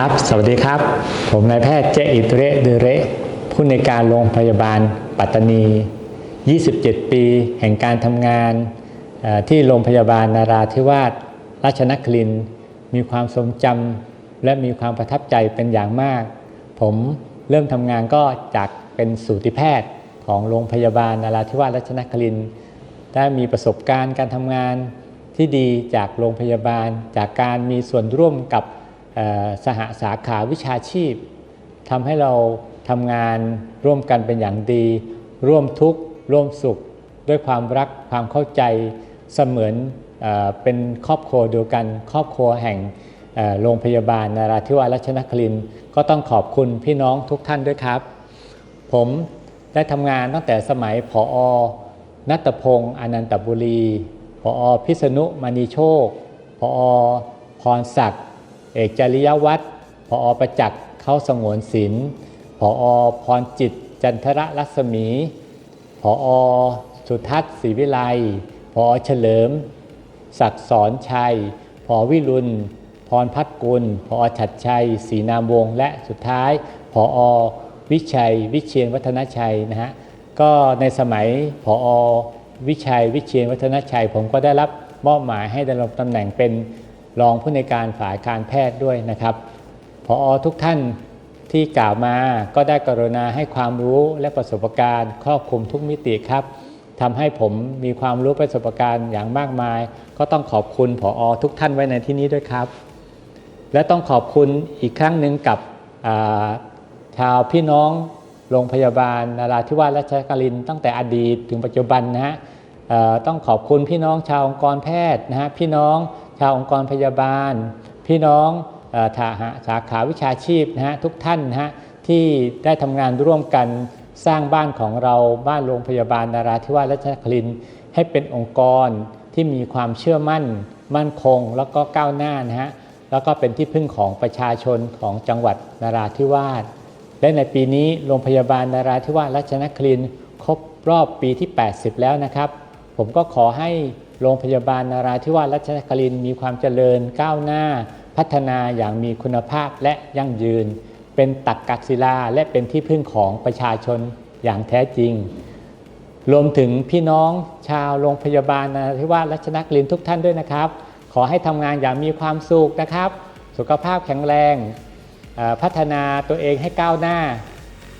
ครับ สวัสดีครับ ผมนายแพทย์เจอิตเระเดเระผู้ในการโรงพยาบาลปัตตานี 27 ปี แห่งการทำงานที่โรงพยาบาลนาราธิวาสราชนครินมีความทรงจำและมีความประทับใจเป็นอย่างมาก ผมเริ่มทำงานก็จากเป็นสูติแพทย์ของโรงพยาบาลนาราธิวาสราชนครินได้มีประสบการณ์การทำงานที่ดีจากโรงพยาบาล จากการมีส่วนร่วมกับ สหสาขาวิชาชีพทำให้เราทำงานร่วมกันเป็นอย่างดี ร่วมทุกข์ร่วมสุข ด้วยความรักความเข้าใจเสมือนเอเป็นครอบครัวเดียวกัน ครอบครัวแห่งโรงพยาบาลนาราธิวาสรัชนครินก็ต้องขอบคุณพี่น้องทุกท่านด้วยครับ ผมได้ทำงานตั้งแต่สมัยผออนัตพงศ์อนันตบุรีผออพิษณุมณีโชคผอพรศักดิ์ เอกจริยวัฒน์ผอประจักษ์เขาสงวนศิลป์ผอพรจิต จันทรรัศมีผอสุทัศน์ศรีวิไลผอเฉลิม ศักสอนชัยผอวิรุณ พรพัฒกุลผอฉัดชัยศรีนามวง และสุดท้ายผอวิชัย วิเชียนวัฒนชัยนะฮะก็ในสมัยผอวิชัย วิเชียนวัฒนชัย ผมก็ได้รับมอบหมายให้ดำรงตำแหน่งเป็น รองผู้ในการฝ่ายการแพทย์ด้วยนะครับพอทุกท่านที่กล่าวมาก็ได้กรุณาให้ความรู้และประสบการณ์ ครอบคลุมทุกมิติครับทำให้ผมมีความรู้ประสบการณ์อย่างมากมาย ก็ต้องขอบคุณผอทุกท่านไว้ในที่นี้ด้วยครับ และต้องขอบคุณอีกครั้งหนึ่งกับชาวพี่น้องโรงพยาบาลนาราธิวาสราชนครินตั้งแต่อดีตถึงปัจจุบันนะฮะต้องขอบคุณพี่น้องชาวองค์กรแพทย์นะฮะพี่น้อง ชาวองค์กรพยาบาล พี่น้องเอ่อทหาสาขาวิชาชีพนะฮะทุกท่านนะฮะที่ได้ทำงานร่วมกันสร้างบ้านของเราบ้านโรงพยาบาลนาราธิวาสราชนครินให้เป็นองค์กรที่มีความเชื่อมั่น มั่นคง แล้วก็ก้าวหน้านะฮะแล้วก็เป็นที่พึ่งของประชาชนของจังหวัดนาราธิวาสและในปีนี้โรงพยาบาลนาราธิวาสราชนครินครบรอบปีที่ 80 แล้วนะครับ ผมก็ขอให้ โรงพยาบาลนาราธิวาสราชนครินมีความเจริญก้าวหน้า พัฒนาอย่างมีคุณภาพและยั่งยืน เป็นตักกักศิลาและเป็นที่พึ่งของประชาชนอย่างแท้จริง รวมถึงพี่น้องชาวโรงพยาบาลนราธิวาสรัชนครินีทุกท่านด้วยนะครับ ขอให้ทำงานอย่างมีความสุขนะครับ สุขภาพแข็งแรงพัฒนาตัวเองให้ก้าวหน้า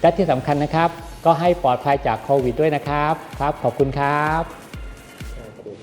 และที่สำคัญนะครับ ก็ให้ปลอดภัยจากโควิดด้วยนะครับ ครับ ขอบคุณครับ